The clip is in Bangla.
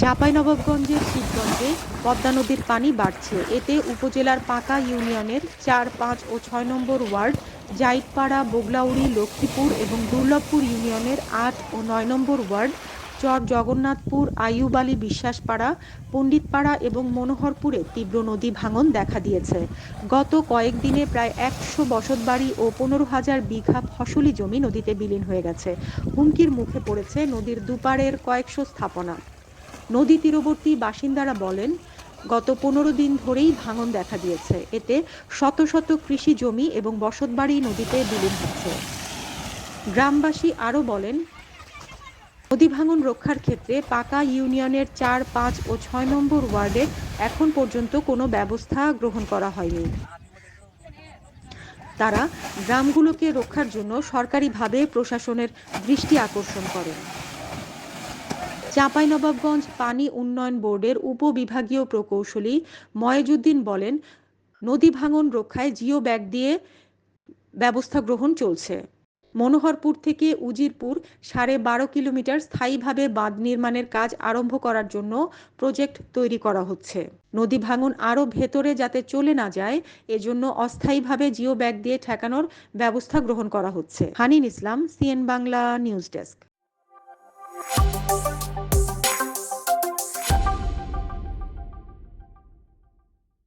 চাঁপাইনবাবগঞ্জের শিবগঞ্জে পদ্মা নদীর পানি বাড়ছে। এতে উপজেলার পাকা ইউনিয়নের চার, পাঁচ ও ছয় নম্বর ওয়ার্ড, জাইটপাড়া, বগলাউড়ি, লক্ষ্মীপুর এবং দুর্লভপুর ইউনিয়নের আট ও নয় নম্বর ওয়ার্ড চর জগন্নাথপুর, আইয়ুব বিশ্বাসপাড়া, পণ্ডিতপাড়া এবং মনোহরপুরে তীব্র নদী ভাঙন দেখা দিয়েছে। গত কয়েকদিনে প্রায় একশো বসতবাড়ি ও পনেরো হাজার বিঘা ফসলি জমি নদীতে বিলীন হয়ে গেছে। হুমকির মুখে পড়েছে নদীর দুপারের কয়েকশো স্থাপনা। নদী তীরবর্তী বাসিন্দারা বলেন, গত পনেরো দিন ধরেই ভাঙন দেখা দিয়েছে। এতে শত শত কৃষি জমি এবং বসতবাড়ি নদীতে বিলীন হচ্ছে। গ্রামবাসী আরও বলেন নদী ভাঙন রক্ষার ক্ষেত্রে পাকা ইউনিয়নের চার, পাঁচ ও ছয় নম্বর ওয়ার্ডে এখন পর্যন্ত কোনো ব্যবস্থা গ্রহণ করা হয়নি। তারা গ্রামগুলোকে রক্ষার জন্য সরকারিভাবে প্রশাসনের দৃষ্টি আকর্ষণ করেন। চাঁপাইনবাবগঞ্জ পানি উন্নয়ন বোর্ডের উপবিভাগীয় প্রকৌশলী ময়েজুদ্দিন বলেন, নদী ভাঙন রক্ষায় জিও ব্যাগ দিয়ে ব্যবস্থা গ্রহণ চলছে। মনোহরপুর থেকে উজিরপুর সাড়ে বারো কিলোমিটার স্থায়ীভাবে বাঁধ নির্মাণের কাজ আরম্ভ করার জন্য প্রজেক্ট তৈরি করা হচ্ছে। নদী ভাঙন আরও ভেতরে যাতে চলে না যায়, এজন্য অস্থায়ীভাবে জিও ব্যাগ দিয়ে ঠেকানোর ব্যবস্থা গ্রহণ করা হচ্ছে। Hanin Islam, CN Bangla news desk.